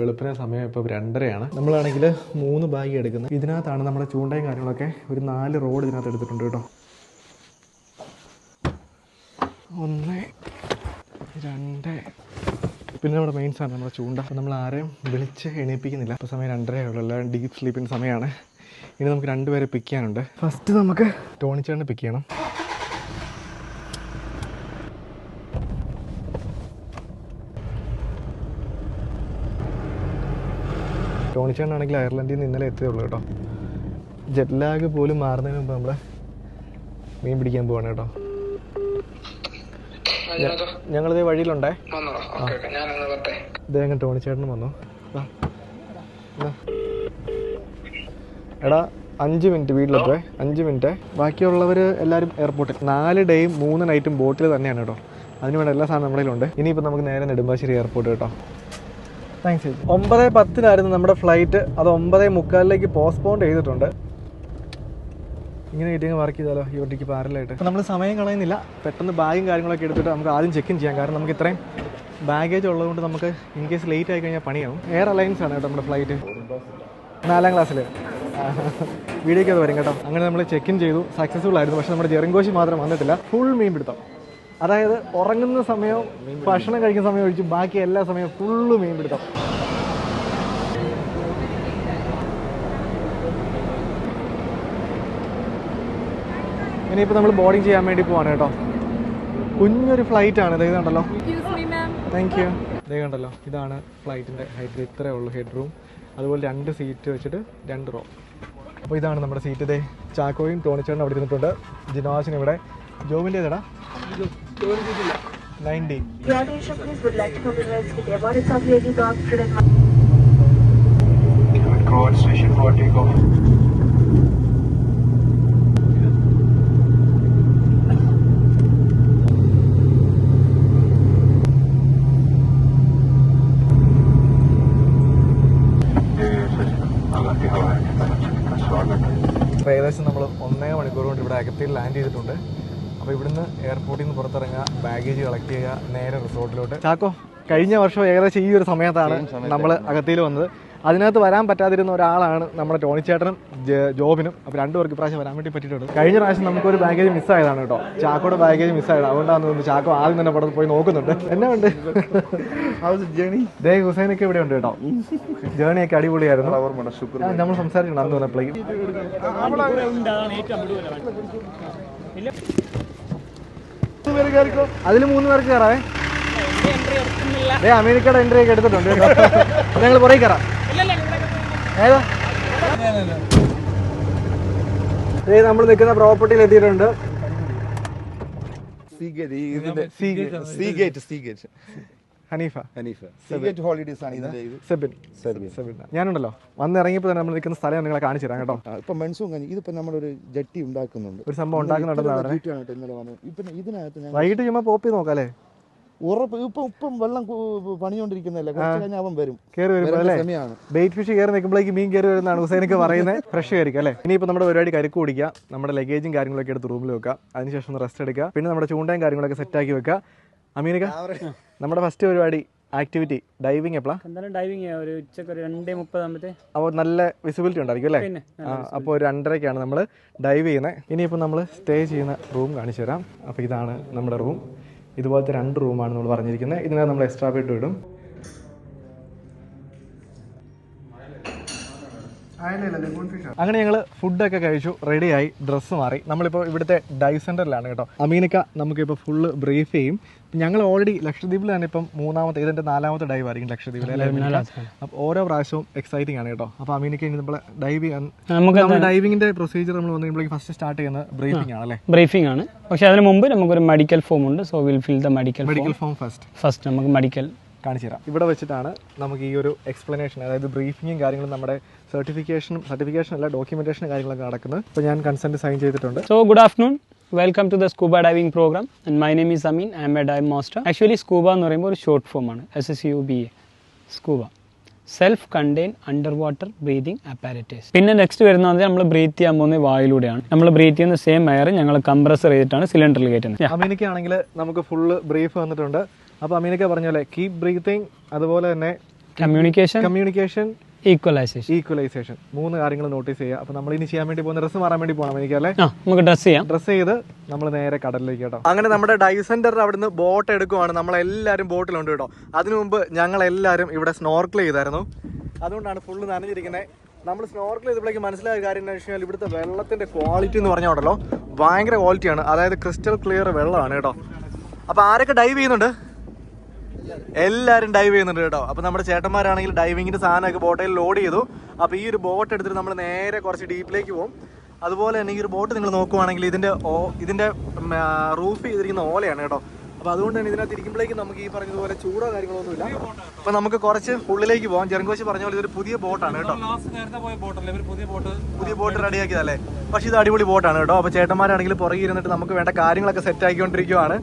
വെളുപ്പിനെ സമയം ഇപ്പോൾ രണ്ടരയാണ്. നമ്മളാണെങ്കിൽ മൂന്ന് ബാഗ് എടുക്കുന്നത്. ഇതിനകത്താണ് നമ്മുടെ ചൂണ്ടയും കാര്യങ്ങളൊക്കെ ഒരു നാല് റോഡ് ഇതിനകത്ത് എടുത്തിട്ടുണ്ട് കേട്ടോ. ഒന്ന് രണ്ട്. പിന്നെ നമ്മുടെ മെയിൻ സാധനം നമ്മുടെ ചൂണ്ട. അപ്പോൾ നമ്മൾ ആരെയും വിളിച്ച് എണീപ്പിക്കുന്നില്ല. ഇപ്പോൾ സമയം രണ്ടരയുള്ളൂ എല്ലാം ഡീപ്പ് സ്ലീപ്പിന്റെ സമയമാണ്. ഇനി നമുക്ക് രണ്ടുപേരെ പിക്ക് ചെയ്യാനുണ്ട്. ഫസ്റ്റ് നമുക്ക് ടോണിച്ചേട്ടനെ പിക്ക് ചെയ്യണം. ടോണിച്ചേട്ടനാണെങ്കിൽ അയർലൻഡിൽ നിന്ന് ഇന്നലെ എത്തിയുള്ളൂ കേട്ടോ. ജെറ്റ് ലാഗ് പോലും മാറുന്നതിന് മുമ്പ് നമ്മൾ മീൻ പിടിക്കാൻ പോവാണ് കേട്ടോ. ഞങ്ങളിത് വഴിയിലുണ്ടേ? ഇദ്ദേഹം ടോണിച്ചേട്ടനും വന്നു. എടാ അഞ്ച് മിനിറ്റ് വീട്ടിലെത്തുവേ അഞ്ച് മിനിറ്റ്. ബാക്കിയുള്ളവർ എല്ലാവരും എയർപോർട്ടിൽ നാല് ഡേയും മൂന്ന് നൈറ്റും ബോട്ടിൽ തന്നെയാണ് കേട്ടോ. അതിന് വേണ്ട എല്ലാ സാധനം നമ്മുടെ കയ്യിലുണ്ട്. ഇനിയിപ്പോൾ നമുക്ക് നേരെ നെടുമ്പാശ്ശേരി എയർപോർട്ട് കേട്ടോ. താങ്ക്സ് ഒമ്പത് പത്തിനായിരുന്നു നമ്മുടെ ഫ്ലൈറ്റ് അത് ഒമ്പത് മുക്കാലിലേക്ക് പോസ്റ്റ്പോൺ ചെയ്തിട്ടുണ്ട്. ഇങ്ങനെ കിട്ടിയെങ്കിൽ വർക്ക് ചെയ്താലോ? ഈ ഒട്ടിക്ക് പാരലായിട്ട് നമ്മൾ സമയം കളയുന്നില്ല. പെട്ടെന്ന് ബാഗും കാര്യങ്ങളൊക്കെ എടുത്തിട്ട് നമുക്ക് ആദ്യം ചെക്ക് ഇൻ ചെയ്യാം. കാരണം നമുക്ക് ഇത്രയും ബാഗേജ് ഉള്ളതുകൊണ്ട് നമുക്ക് ഇൻ കേസ് ലേറ്റ് ആയി കഴിഞ്ഞാൽ പണിയാവും. എയർ അലയൻസ് ആണ് കേട്ടോ നമ്മുടെ ഫ്ലൈറ്റ് നാലാം ക്ലാസ്സിൽ വീഡിയോക്ക് അത് വരും കേട്ടോ. അങ്ങനെ നമ്മൾ ചെക്ക് ഇൻ ചെയ്തു. സക്സസ്ഫുൾ ആയിരുന്നു. പക്ഷേ നമ്മുടെ ജെറിങ്കോശി മാത്രം വന്നിട്ടില്ല. ഫുൾ മീൻ പിടുത്തം. അതായത് ഉറങ്ങുന്ന സമയവും ഭക്ഷണം കഴിക്കുന്ന സമയം ഒഴിച്ച് ബാക്കി എല്ലാ സമയവും ഫുള്ള് മീൻ പിടുത്തം ഇനിയിപ്പോൾ നമ്മൾ ബോർഡിംഗ് ചെയ്യാൻ വേണ്ടി പോവാണ് കേട്ടോ. കുഞ്ഞൊരു ഫ്ലൈറ്റ് ആണ്. ഇതേ കണ്ടല്ലോ. താങ്ക് യു ഇതേ കണ്ടല്ലോ. ഇതാണ് ഫ്ലൈറ്റിന്റെ ഹൈറ്റ് ഇത്രയേ ഉള്ളൂ ഹെഡ് റൂം അതുപോലെ രണ്ട് സീറ്റ് വെച്ചിട്ട് രണ്ട് റോ അപ്പോൾ ഇതാണ് നമ്മുടെ സീറ്റ് ഇതേ ചാക്കോയും ടോണിച്ചേട്ടനും അവിടെ ഇരുന്നിട്ടുണ്ട്. ജിനോസിന് ഇവിടെ ജോബിന്റെ ഏതാടാ 90. The audition please would like to familiarize with the abundance of Lady Dog Prudent. David Crow station for takeoff. ഏകദേശം നമ്മൾ ഒന്നേ മണിക്കൂർ കൊണ്ട് ഇവിടെ അകത്തിൽ ലാൻഡ് ചെയ്തിട്ടുണ്ട് അപ്പോൾ ഇവിടുന്ന് എയർപോർട്ടിൽ നിന്ന് പുറത്തിറങ്ങുക ബാഗേജ് കളക്ട് ചെയ്യുക നേരെ റിസോർട്ടിലോട്ട് ചാക്കോ കഴിഞ്ഞ വർഷം ഏകദേശം ഈ ഒരു സമയത്താണ് നമ്മൾ അകത്തിയിൽ വന്നത് അതിനകത്ത് വരാൻ പറ്റാതിരുന്ന ഒരാളാണ് നമ്മുടെ ടോണി ചേട്ടനും ജോബിനും അപ്പോൾ രണ്ടുപേർക്ക് ഇപ്രാവശ്യം വരാൻ വേണ്ടി പറ്റിയിട്ടുണ്ട് കഴിഞ്ഞ പ്രാവശ്യം നമുക്കൊരു ബാഗേജ് മിസ്സായതാണ് കേട്ടോ ചാക്കോടെ ബാഗേജ് മിസ്സായത് അതുകൊണ്ടാണ് തോന്നുന്നു ചാക്കോ ആദ്യം തന്നെ പുറത്ത് പോയി നോക്കുന്നുണ്ട് എന്നാ ഉണ്ട് ജേണി ദേ ഹുസൈനൊക്കെ ഇവിടെ ഉണ്ട് കേട്ടോ ജേണിയൊക്കെ അടിപൊളിയായിരുന്നു നമ്മൾ സംസാരിക്കണം അന്ന് പറഞ്ഞപ്പോഴേക്കും അതിൽ മൂന്ന് പേർക്ക് കയറാവേ. ഏ അമേരിക്കയുടെ എൻട്രി ഒക്കെ എടുത്തിട്ടുണ്ട് ഞങ്ങൾ പുറകെ കയറാം. ഏതാ? ഏ നമ്മൾ നിൽക്കുന്ന പ്രോപ്പർട്ടിയിൽ എത്തിയിട്ടുണ്ട്. സീഗേറ്റ് ഇതിന്റെ Seagate Seagate Haneefa. Haneefa. Seagate holidays ആണ് ഇത്. സെബിൻ. സെബിൻ. സെബിൻ. ഞാനുണ്ടല്ലോ. വന്ന് ഇറങ്ങിയപ്പോ തന്നെ നമ്മൾ നിൽക്കുന്ന സ്ഥലം നിങ്ങളെ കാണിച്ചു തരാം കേട്ടോ. ഇപ്പൊ മൺസൂൺ കഴിഞ്ഞു ഇതിപ്പോ ഒരു ജട്ടി ഉണ്ടാക്കുന്നുണ്ട്. ഒരു സംഭവം പറഞ്ഞത് ഇന്നലെ വന്നത് ഇപ്പൊ ഇതിനകത്ത് ഞാൻ വൈകിട്ട് ചുമ്മാ പോപ്പി നോക്കാലേ നോക്കാം അല്ലേ ഉറപ്പ് ഇപ്പൊ ഇപ്പം വെള്ളം പണിയോണ്ടിരിക്കുന്നല്ലേ കുറച്ച് കഴിഞ്ഞാൽ അവൻ വരും. കയറി ബെയ്റ്റ് ഫിഷ് കയറി നിൽക്കുമ്പോഴേക്ക് മീൻ കയറി വരുന്നതാണ് ഹുസൈനൊക്കെ പറയുന്നത് ഫ്രഷ് ആയിരിക്കും അല്ലേ? ഇനിയിപ്പോൾ നമ്മുടെ പരിപാടി കരുക്ക് കുടിക്കുക നമ്മുടെ ലഗേജും കാര്യങ്ങളൊക്കെ എടുത്ത് റൂമിൽ വെക്കുക. അതിനുശേഷം ഒന്ന് റെസ്റ്റ് എടുക്കുക. പിന്നെ നമ്മുടെ ചൂണ്ടയും കാര്യങ്ങളൊക്കെ സെറ്റാക്കി വെക്കുക. അമീനിക നമ്മുടെ ഫസ്റ്റ് പരിപാടി ആക്ടിവിറ്റി ഡൈവിംഗ് എപ്പോഴാണ് എന്തായാലും ഡൈവിംഗ് ഒരു ഉച്ചയ്ക്ക് ഒരു രണ്ടേ മുപ്പതാകുമ്പത്തേ അപ്പോൾ നല്ല വിസിബിലിറ്റി ഉണ്ടായിരിക്കും അല്ലേ? അപ്പോൾ ഒരു രണ്ടരയ്ക്കാണ് നമ്മൾ ഡൈവ് ചെയ്യുന്നത് ഇനിയിപ്പോൾ നമ്മൾ സ്റ്റേ ചെയ്യുന്ന റൂം കാണിച്ചു തരാം. അപ്പോൾ ഇതാണ് നമ്മുടെ റൂം ഇതുപോലത്തെ രണ്ട് റൂമാണ് നമ്മൾ പറഞ്ഞിരിക്കുന്നത്. ഇതിനകത്ത് നമ്മൾ എക്സ്ട്രാ ബെഡ് ഇടും. അങ്ങനെ ഞങ്ങൾ ഫുഡൊക്കെ കഴിച്ചു റെഡിയായി ഡ്രസ്സ് മാറി. നമ്മളിപ്പോ ഇവിടുത്തെ ഡൈവ് സെന്ററിലാണ് കേട്ടോ. അമീനിക്ക നമുക്കിപ്പോൾ ഫുള്ള് ബ്രീഫ് ചെയ്യും. ഞങ്ങൾ ഓൾറെഡി ലക്ഷദ്വീപിൽ തന്നെ ഇപ്പം മൂന്നാമത്തെ ഇതിന്റെ നാലാമത്തെ ഡൈവ് ആയിരിക്കും ലക്ഷദ്വീപിൽ അപ്പൊ അപ്പോൾ ഓരോ പ്രാവശ്യവും എക്സൈറ്റിംഗ് ആണ് കേട്ടോ. അപ്പോൾ അമീനിക്ക ഇനി നമ്മൾ ഡൈവ് ചെയ്യാൻ നമുക്ക് പ്രൊസീജിയർ നമ്മൾ വന്നപ്പോഴേക്കും ഫസ്റ്റ് സ്റ്റാർട്ട് ചെയ്യുന്നത് ബ്രീഫിംഗ് ആണ് അല്ലേ? ബ്രീഫിംഗ് ആണ്. പക്ഷെ അതിന് മുമ്പ് നമുക്കൊരു മെഡിക്കൽ ഫോം ഉണ്ട്. So will fill the medical form medical form first first നമുക്ക് മെഡിക്കൽ കാണിച്ചു തരാം. ഇവിടെ വെച്ചിട്ടാണ് നമുക്ക് ഈ ഒരു എക്സ്പ്ലനേഷൻ അതായത് ബ്രീഫിങ്ങും കാര്യങ്ങളും നമ്മുടെ സർട്ടിഫിക്കേഷനും സർട്ടിഫിക്കേഷൻ അല്ല ഡോക്യുമെന്റേഷനും കാര്യങ്ങളൊക്കെ നടക്കുന്നത്. അപ്പോൾ ഞാൻ കൺസെന്റ് സൈൻ ചെയ്തിട്ടുണ്ട്. So good afternoon welcome to the scuba diving program and my name is Ameen I'm a dive master actually scuba എന്ന് പറയുമ്പോൾ ഒരു ഷോർട്ട് ഫോം ആണ്. S S U B A scuba self contain underwater breathing apparatus പിന്നെ next വരുന്നത് നമ്മൾ breath ചെയ്യാൻ പോകുന്നത് വായിലൂടെയാണ്. നമ്മൾ ബ്രീത്ത് ചെയ്യുന്ന സെയിം എയർ ഞങ്ങൾ കംപ്രസർ ചെയ്തിട്ടാണ് സിലിണ്ടറിൽ കയറ്റുന്നത്. അമീനിക്കാണെങ്കിൽ നമുക്ക് ഫുള്ള് ബ്രീഫ് വന്നിട്ടുണ്ട്. അപ്പോൾ അമീനൊക്കെ പറഞ്ഞ പോലെ കീപ് ബ്രീത്തിങ് അതുപോലെ തന്നെ കമ്മ്യൂണിക്കേഷൻ കമ്മ്യൂണിക്കേഷൻ ഈക്വലൈസേഷൻ ഈക്വലൈസേഷൻ മൂന്ന് കാര്യങ്ങൾ നോട്ടീസ് ചെയ്യുക. അപ്പോൾ നമ്മൾ ഇനി ചെയ്യാൻ വേണ്ടി പോകുന്ന ഡ്രസ്സ് മാറാൻ വേണ്ടി പോകണം എനിക്ക് അല്ലേ ആ നമുക്ക് ഡ്രസ് ചെയ്യാം. ഡ്രസ് ചെയ്ത് നമ്മൾ നേരെ കടലിലേക്ക് കേട്ടോ. അങ്ങനെ നമ്മുടെ ഡൈവ് സെന്ററിൽ അവിടുന്ന് ബോട്ട് എടുക്കുവാണ്. നമ്മളെല്ലാവരും ബോട്ടിലുണ്ട് കേട്ടോ. അതിനു മുമ്പ് ഞങ്ങൾ എല്ലാവരും ഇവിടെ സ്നോർക്കിൾ ചെയ്തായിരുന്നു. അതുകൊണ്ടാണ് ഫുള്ള് നനഞ്ഞിരിക്കുന്നത് നമ്മൾ സ്നോർക്കിൾ ചെയ്തപ്പോഴേക്ക് മനസ്സിലായ കാര്യം എന്താ വെച്ച് കഴിഞ്ഞാൽ ഇവിടുത്തെ വെള്ളത്തിന്റെ ക്വാളിറ്റി എന്ന് പറഞ്ഞാൽ ഉണ്ടല്ലോ ഭയങ്കര ക്വാളിറ്റിയാണ് അതായത് ക്രിസ്റ്റൽ ക്ലിയർ വെള്ളമാണ് കേട്ടോ. അപ്പോൾ ആരൊക്കെ ഡൈവ് ചെയ്യുന്നുണ്ട്? എല്ലാവരും ഡൈവ് ചെയ്യുന്നുണ്ട് കേട്ടോ. അപ്പോൾ നമ്മുടെ ചേട്ടന്മാരാണെങ്കിൽ ഡൈവിങ്ങിന്റെ സാധനമൊക്കെ ബോട്ടിൽ ലോഡ് ചെയ്തു. അപ്പോൾ ഈ ഒരു ബോട്ട് എടുത്തിട്ട് നമ്മൾ നേരെ കുറച്ച് ഡീപ്പിലേക്ക് പോകും. അതുപോലെ തന്നെ ഈ ഒരു ബോട്ട് നിങ്ങൾ നോക്കുവാണെങ്കിൽ ഇതിന്റെ ഓ- ഇതിന്റെ റൂഫ് ചെയ്തിരിക്കുന്ന ഓലയാണ് കേട്ടോ. അപ്പോൾ അതുകൊണ്ട് തന്നെ ഇതിനകത്ത് ഇരിക്കുമ്പോഴേക്കും നമുക്ക് ഈ പറഞ്ഞതുപോലെ ചൂടോ കാര്യങ്ങളൊന്നുമില്ല. അപ്പോൾ നമുക്ക് കുറച്ച് ഉള്ളിലേക്ക് പോകാം. ജെറങ്കോശി പറഞ്ഞ പോലെ ഇതൊരു പുതിയ ബോട്ടാണ് കേട്ടോ. പുതിയ ബോട്ട് റെഡിയാക്കിയതല്ലേ പക്ഷേ ഇത് അടിപൊളി ബോട്ടാണ് കേട്ടോ. അപ്പോൾ ചേട്ടന്മാരാണെങ്കിൽ പുറകെ ഇരുന്നിട്ട് നമുക്ക് വേണ്ട കാര്യങ്ങളൊക്കെ സെറ്റ് ആക്കിക്കൊണ്ടിരിക്കുവാണ്.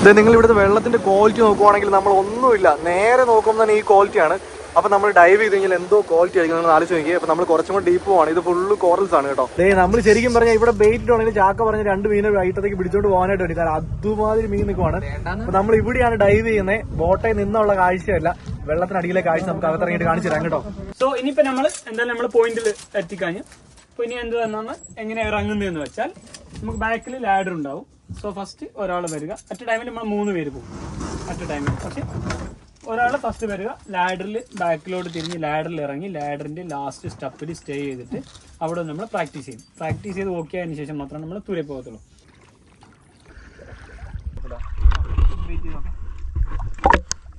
ഇത് നിങ്ങൾ ഇവിടുത്തെ വെള്ളത്തിന്റെ ക്വാളിറ്റി നോക്കുവാണെങ്കിൽ നമ്മൾ ഒന്നുമില്ല. നേരെ നോക്കുമ്പോൾ തന്നെ ഈ ക്വാളിറ്റിയാണ് അപ്പൊ നമ്മൾ ഡൈവ് ചെയ്ത് കഴിഞ്ഞാൽ എന്തോ ക്വാളിറ്റി ആയിരിക്കും നിങ്ങൾ ആലോചിച്ച് നോക്കി അപ്പൊ നമ്മൾ കുറച്ചും കൂടി ഡീപ്പ് പോവാണ്. ഇത് ഫുള്ള് കോറൽസ് ആണ് കേട്ടോ. ദേ നമ്മൾ ശരിക്കും പറഞ്ഞാൽ ഇവിടെ ബെയ്റ്റ് ആണെങ്കിൽ ചാക്ക പറഞ്ഞ രണ്ട് മീനെ വൈകിട്ടത്തേക്ക് പിടിച്ചോണ്ട് പോകാനായിട്ട് വേണ്ടി. കാരണം അതുമാതിരി മീൻ നിൽക്കുവാണ് അപ്പൊ നമ്മൾ ഇവിടെയാണ് ഡൈവ് ചെയ്യുന്നത് ബോട്ടയിൽ നിന്നുള്ള കാഴ്ചയല്ല. വെള്ളത്തിനടിയിലെ കാഴ്ച നമുക്ക് അകത്തിറങ്ങിയിട്ട് കാണിച്ചു തരാം കേട്ടോ. സോ ഇനിയിപ്പോ നമ്മൾ എന്തായാലും നമ്മൾ പോയിന്റിൽ എത്തിക്കഴിഞ്ഞു അപ്പൊ ഇനി എന്ത് തന്നാന്ന് എങ്ങനെ ഇറങ്ങുന്നതെന്ന് വെച്ചാൽ നമുക്ക് ബാക്കിൽ ലാഡർ ഉണ്ടാവും. സോ ഫസ്റ്റ് ഒരാൾ വരിക. അറ്റ് ടൈമിൽ നമ്മൾ മൂന്ന് പേര് പോകും. അറ്റ് ടൈമിൽ പക്ഷെ ഒരാൾ ഫസ്റ്റ് വരിക. ലാഡറിൽ ബാക്കിലോട്ട് തിരിഞ്ഞ് ലാഡറിൽ ഇറങ്ങി ലാഡറിന്റെ ലാസ്റ്റ് സ്റ്റെപ്പിൽ സ്റ്റേ ചെയ്തിട്ട് അവിടെ നമ്മൾ പ്രാക്ടീസ് ചെയ്യും. പ്രാക്ടീസ് ചെയ്ത് ഓക്കെ ആയതിനു ശേഷം മാത്രമേ നമ്മൾ തുരെ പോകത്തുള്ളൂ.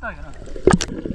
അടിപൊളിയായിരുന്നു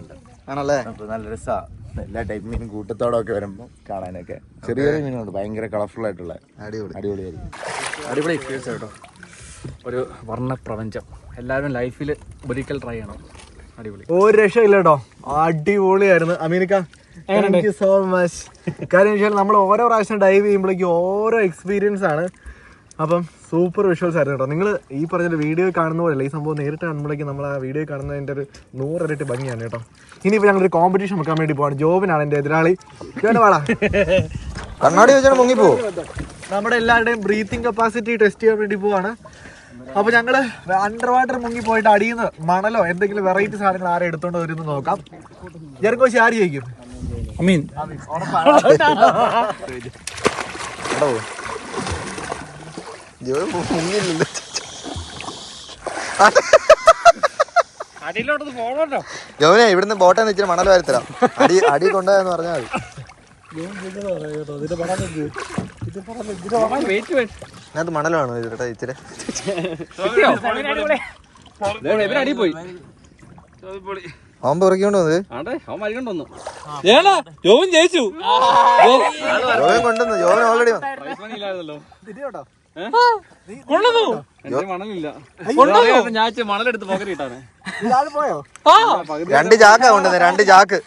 ഉണ്ട് ആണല്ലേ? നല്ല രസമാണ് എല്ലാ ടൈപ്പ് മീനും കൂട്ടത്തോടൊക്കെ വരുമ്പോൾ കാണാനൊക്കെ. ചെറിയ ചെറിയ മീനുണ്ട് ഭയങ്കര കളർഫുൾ ആയിട്ടുള്ള. അടിപൊളി. അടിപൊളിയായിരിക്കും. അടിപൊളി. എക്സ്പീരിയൻസ് കേട്ടോ. ഒരു വർണ പ്രപഞ്ചം എല്ലാവരും ലൈഫിൽ ഒരിക്കൽ ട്രൈ ചെയ്യണം. അടിപൊളി. ഒരു രക്ഷയില്ല കേട്ടോ. അടിപൊളിയായിരുന്നു. അമീനിക്ക താങ്ക് യു സോ മച്ച് കാര്യം വെച്ചാൽ നമ്മൾ ഓരോ പ്രാവശ്യം ഡൈവ് ചെയ്യുമ്പോഴേക്കും ഓരോ എക്സ്പീരിയൻസ് ആണ്. അപ്പം സൂപ്പർ വിഷ്വൽസ് ആയിരുന്നു കേട്ടോ. നിങ്ങൾ ഈ പറഞ്ഞ വീഡിയോ കാണുന്ന പോലെയല്ല ഈ സംഭവം നേരിട്ട് കാണുമ്പോഴേക്കും നമ്മൾ ആ വീഡിയോ കാണുന്നതിന്റെ ഒരു നൂറരട്ടി ഭംഗിയാണ് കേട്ടോ. ഇനിയിപ്പോൾ ഞങ്ങളൊരു കോമ്പറ്റീഷൻ വെക്കാൻ വേണ്ടി പോവാണ്. ജോബിനാണ് എന്റെ എതിരാളി. കണ്ണാടി വെച്ചാൽ മുങ്ങിപ്പോ. നമ്മുടെ എല്ലാവരുടെയും ബ്രീത്തിങ് കപ്പാസിറ്റി ടെസ്റ്റ് ചെയ്യാൻ വേണ്ടി പോവാണ്. അപ്പൊ ഞങ്ങൾ അണ്ടർ വാട്ടർ മുങ്ങി പോയിട്ട് അടിയിൽ നിന്ന് മണലോ എന്തെങ്കിലും വെറൈറ്റി സാധനങ്ങൾ ആരെ എടുത്തോണ്ട് വരുന്നു നോക്കാം. ജർക്കോശി ആര് ജയിക്കും? അമീൻ മുങ്ങില്ലല്ലോ അടിയിലോട്ട് പോകണല്ലോ ജോനെ ഇവിടുന്ന് ബോട്ടെ ഇച്ചിരി മണൽ വാരി തരാം. അടി അടി കൊണ്ടുപോയെന്ന് പറഞ്ഞാൽ മതി. വെയിറ്റ് വെയിറ്റ് അതിനകത്ത് മണൽ വേണോ ചേട്ടാ ഇച്ചിരി? അടി പോയി. അവൻ പിറക്കിക്കൊണ്ട് വന്നത് ജോവൻ ജയിച്ചു. ജോവൻ കൊണ്ടുവന്നു. ജോവൻ ഓൾറെഡി മണലെടുത്ത് പോക്കറ്റിട്ടാണ് രണ്ട് ചാക്ക കൊണ്ടുവന്നത് രണ്ട് ചാക്ക്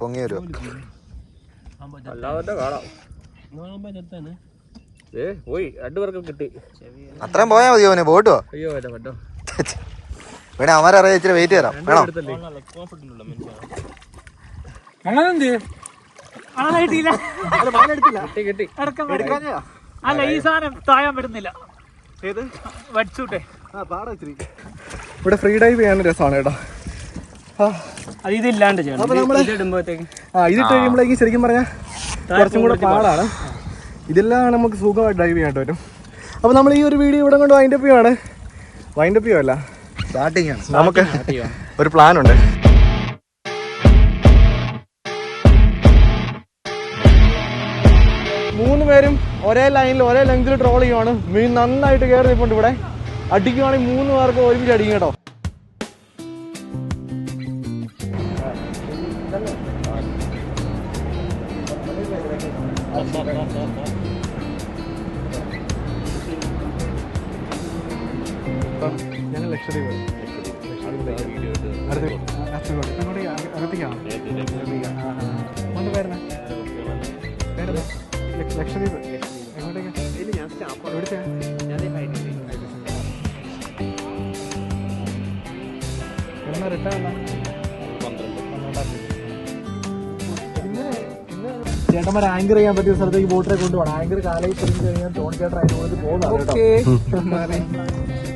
പൊങ്ങി വരുമോ പോയി. രണ്ടുപേർക്കും കിട്ടി. അത്രയും പോയാ മതിയോ അവന്? പോട്ടോ. അയ്യോ പറ്റോ വേണേ അവരറിയാം ഇച്ചിരി വെയിറ്റ് തരാം വേണോ. അല്ല ഈ സാധനം താഴാൻ പറ്റുന്നില്ല. ഇവിടെ ഫ്രീ ഡൈവ് ചെയ്യാൻ രസമാണ് കേട്ടോ. ആ. അത് ഇതില്ലാണ്ട് അപ്പൊ ആ ഇതിട്ട് കഴിയുമ്പോഴേക്ക് ശരിക്കും പറഞ്ഞാൽ കുറച്ചും കൂടെ പാടാണ്. ഇതെല്ലാം നമുക്ക് സുഖമായിട്ട് ഡൈവ് ചെയ്യാൻ പറ്റും. അപ്പോൾ നമ്മൾ ഈ ഒരു വീഡിയോ ഇവിടെ കൊണ്ട് വൈൻഡപ്പ് ചെയ്യുവാണ്. വൈൻഡപ്പ് ചെയ്യുമല്ല സ്റ്റാർട്ടിങ് ആണ്. നമുക്ക് ഒരു പ്ലാൻ ഉണ്ട്. മൂന്ന് പേരും ഒരേ ലൈനിൽ ഒരേ ലെങ്തിൽ ട്രോൾ ചെയ്യുവാണ്. മീൻ നന്നായിട്ട് കയറി നിൽപ്പുണ്ട് ഇവിടെ. അടിക്കുവാണെങ്കിൽ മൂന്ന് പേർക്ക് ഒരുമിച്ച് അടിക്കും കേട്ടോ. ഞങ്ങൾ ലക്ഷദ്വീപ്. കാസർഗോഡ് അങ്ങോട്ടേക്ക് അക- അകത്തേക്കാണോ. മോന്റെ പേരെന്നാ? ലക്ഷ- ലക്ഷദ്വീപ്. എങ്ങോട്ടേക്കാ? എവിടുത്തെയാ? എന്നാ റിട്ടേൺ ചേട്ടന്മാർ ആങ്കർ ചെയ്യാൻ പറ്റിയ സ്ഥലത്തേക്ക് ബോട്ടിനെ കൊണ്ടുപോകണം. ആങ്കർ കാലയിൽ കഴിഞ്ഞാൽ ടോണിച്ചേട്ടൻ ചേട്ടൻ അതിനോട് പോകുന്നതാണ് കേട്ടോ.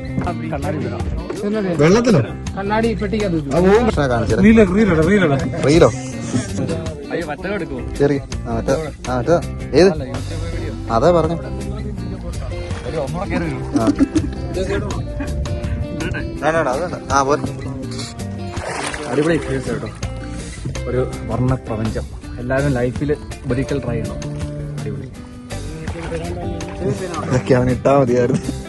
വെള്ളത്തിലോ? കണ്ണാടി റീലോ ചെറിയ ഏത്? അതാ പറഞ്ഞു. ആ. പോരെ. അടിപൊളി എക്സ്പീരിയൻസ് കേട്ടോ. ഒരു വർണ പ്രപഞ്ചം എല്ലാവരും ലൈഫിൽ ഒരിക്കൽ ട്രൈ ചെയ്യണം. അടിപൊളി. ഇതൊക്കെ അവൻ ഇട്ടാ മതിയായിരുന്നു.